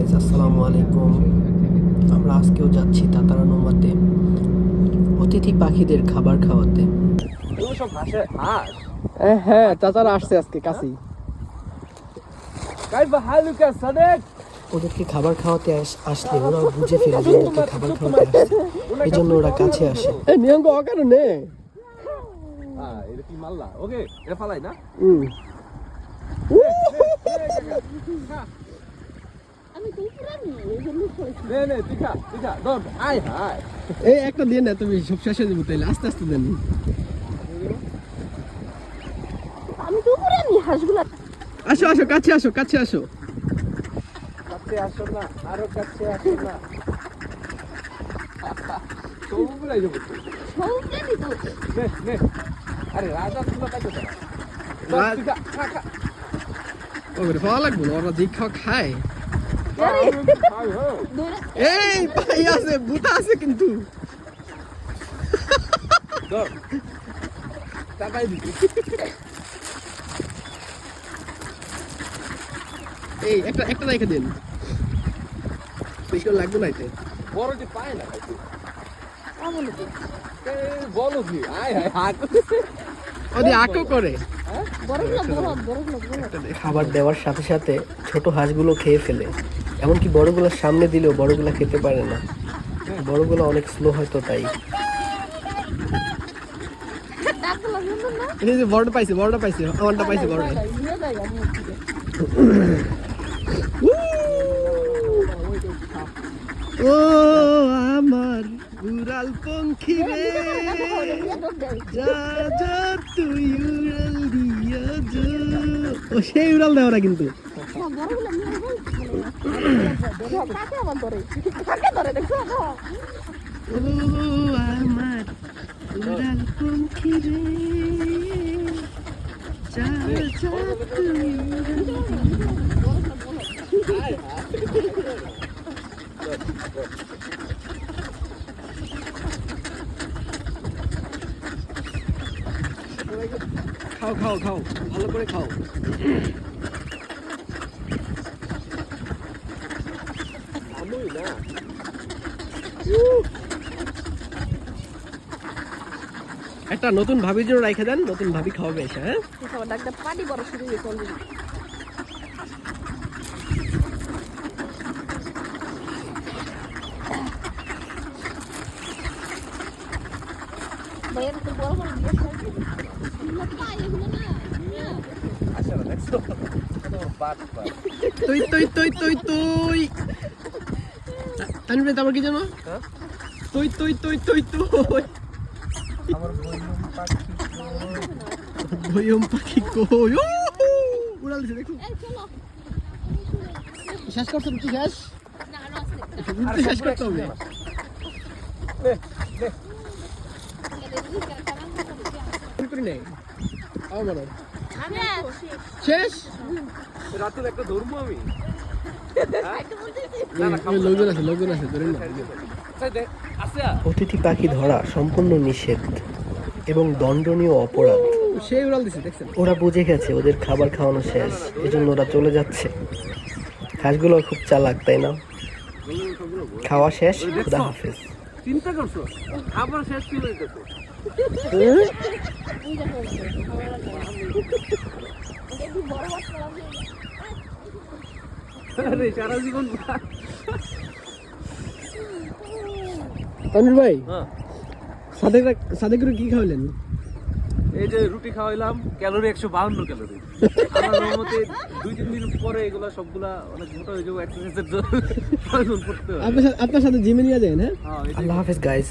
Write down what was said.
Guys আসসালামু আলাইকুম আমরা আজকেও যাচ্ছি তাতারা নৌমাতে অতিথি পাখিদের খাবার খাওয়াতে হ্যাঁ চাচারা আসছে আজকে কাছেই ওদেরকে খাবার খাওয়াতে আস- আসলে ওরা বুঝে ফেলে ওদেরকে খাবার খাওয়াতে আসছে এই জন্য ওরা কাছে আসে নিয়ঙ্গ অকারণে হ্যাঁ এটা কি মাল্লা ওকে এটা ফালাই না হুম এই একটা দিয়ে না তুমি সব শেষে দেবো তাইলে আস্তে আস্তে দেন। আমি তো উপরে নি হাঁসগুলা। আসো আসো কাছে আসো কাছে আসো। কাছে আসো না আরও কাছে আসো না। সবগুলাই যাব তো। নে নে। আরে রাজা তুলা পাইছো না রাজ- তুই খা খা। খা ওরে ভালো লাগবে ওরা যে খাওয়া খায়। এই ভাই আছে বুটা আছে কিন্তু। এই একটা একটা রেখে দিন। বেশি লাগবে না এতে। বড়টি পায় না খাইতে আমল তো এই বলো কি? আয় হায় ওদের আঁকও করে। বড় খাবার দেওয়ার সাথে সাথে ছোট হাঁসগুলো খেয়ে ফেলে। এমনকি বড়গুলোর সামনে দিলেও বড়গুলো খেতে পারে না। বড়গুলো অনেক স্লো হয়তো তাই। এই যে বড়টা পাইছে বড়টা পাইছে আমারটা পাইছে বড়টা ও আমার উড়াল পঙ্খী রে। যা যা তুই উড়াল দিয়া যা ও সেই উড়াল দেওয়া না কিন্তু বড়গুলো নিয়ে যাই কাকে আমার উড়াল পঙ্খী রে যা যা খাও খাও খাও। ভালো করে খাও আমুই না একটা নতুন ভাবির জন্য রেখে দেন নতুন ভাবি খাওয়াবে এসে হ্যাঁ? ডাক্তার বড় শুরু আচ্ছা তুই তুই তুই তুই তুই। তানভীর তারপর কি জানো? তুই তুই তুই তুই তুই আমার পাখি ভয়ম পাখি কই? ও উড়াল দিছে দেখো এই চলো। শেষ করছ কি শেষ? শেষ করতে হবে। নে নে। ভুল করি নাই? আমার আমি শেষ? রাতুল একটা ধরবো আমি। অতিথি পাখি ধরা সম্পূর্ণ নিষেধ এবং দণ্ডনীয় অপরাধ। ওরা বুঝে গেছে ওদের খাবার খাওয়ানো শেষ, এজন্য ওরা চলে যাচ্ছে। হাঁসগুলো খুব চালাক, তাই না? খাওয়া শেষ, খুদা হাফেজ। চিন্তা করছ খাবার শেষ কি হয়ে গেছে আরে সারা জীবন তানভীর ভাই হ্যাঁ। সাদেক সাদেকের কি খাওয়ালেন? এই যে রুটি খাওয়াইলাম ক্যালোরি একশো বাহান্ন ক্যালোরি। আমার মতে দুই তিন দিন পরে এগুলা সবগুলা অনেক মোটা হয়ে যাব এক্সারসাইজের হবে। আপনার সাথে আপনার সাথে জিমে নিয়ে যায় হ্যাঁ? হ্যাঁ আল্লাহ হাফেজ গাইজ